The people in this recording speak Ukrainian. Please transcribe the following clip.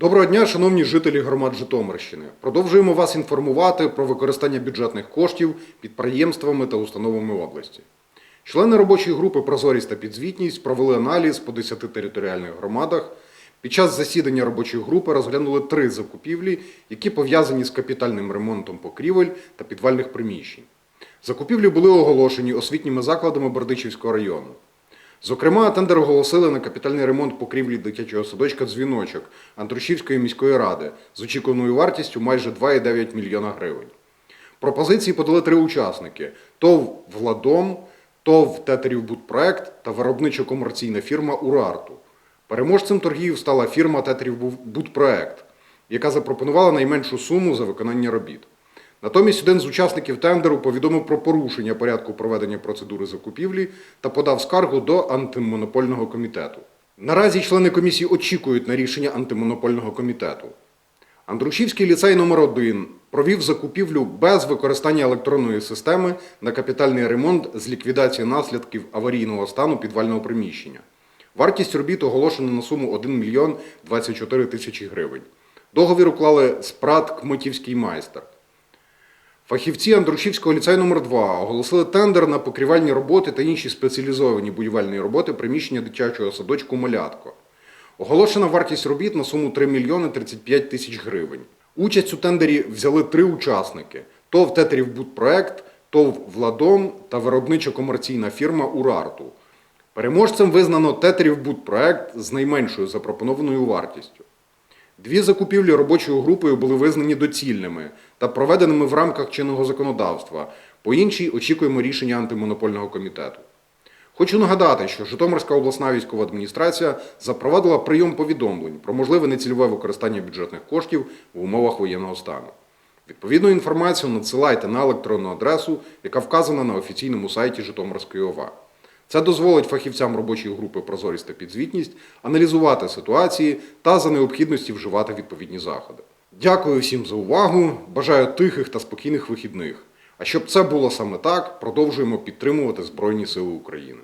Доброго дня, шановні жителі громад Житомирщини. Продовжуємо вас інформувати про використання бюджетних коштів підприємствами та установами області. Члени робочої групи Прозорість та підзвітність провели аналіз по 10 територіальних громадах. Під час засідання робочої групи розглянули три закупівлі, які пов'язані з капітальним ремонтом покрівель та підвальних приміщень. Закупівлі були оголошені освітніми закладами Бердичівського району. Зокрема, тендер оголосили на капітальний ремонт покрівлі дитячого садочка «Дзвіночок» Андрушівської міської ради з очікуваною вартістю майже 2,9 мільйона гривень. Пропозиції подали три учасники: ТОВ Владом, ТОВ Тетерів Будпроект та виробничо-комерційна фірма Урарту. Переможцем торгів стала фірма Тетерів Будпроект, яка запропонувала найменшу суму за виконання робіт. Натомість один з учасників тендеру повідомив про порушення порядку проведення процедури закупівлі та подав скаргу до антимонопольного комітету. Наразі члени комісії очікують на рішення антимонопольного комітету. Андрушівський ліцей номер 1 провів закупівлю без використання електронної системи на капітальний ремонт з ліквідації наслідків аварійного стану підвального приміщення. Вартість робіт оголошена на суму 1 мільйон 24 тисячі гривень. Договір уклали СПРАТ Кмитівський майстер. Фахівці Андрушівського ліцею номер 2 оголосили тендер на покрівальні роботи та інші спеціалізовані будівельні роботи приміщення дитячого садочку Малятко. Оголошена вартість робіт на суму 3 мільйони 35 тисяч гривень. Участь у тендері взяли три учасники: ТОВ Тетерів Будпроект, ТОВ Владом та виробничо-комерційна фірма Урарту. Переможцем визнано Тетерів Будпроект з найменшою запропонованою вартістю. Дві закупівлі робочою групою були визнані доцільними та проведеними в рамках чинного законодавства. По іншій очікуємо рішення антимонопольного комітету. Хочу нагадати, що Житомирська обласна військова адміністрація запровадила прийом повідомлень про можливе нецільове використання бюджетних коштів в умовах воєнного стану. Відповідну інформацію надсилайте на електронну адресу, яка вказана на офіційному сайті Житомирської ОВА. Це дозволить фахівцям робочої групи Прозорість та підзвітність аналізувати ситуації та за необхідності вживати відповідні заходи. Дякую всім за увагу. Бажаю тихих та спокійних вихідних. А щоб це було саме так, продовжуємо підтримувати Збройні Сили України.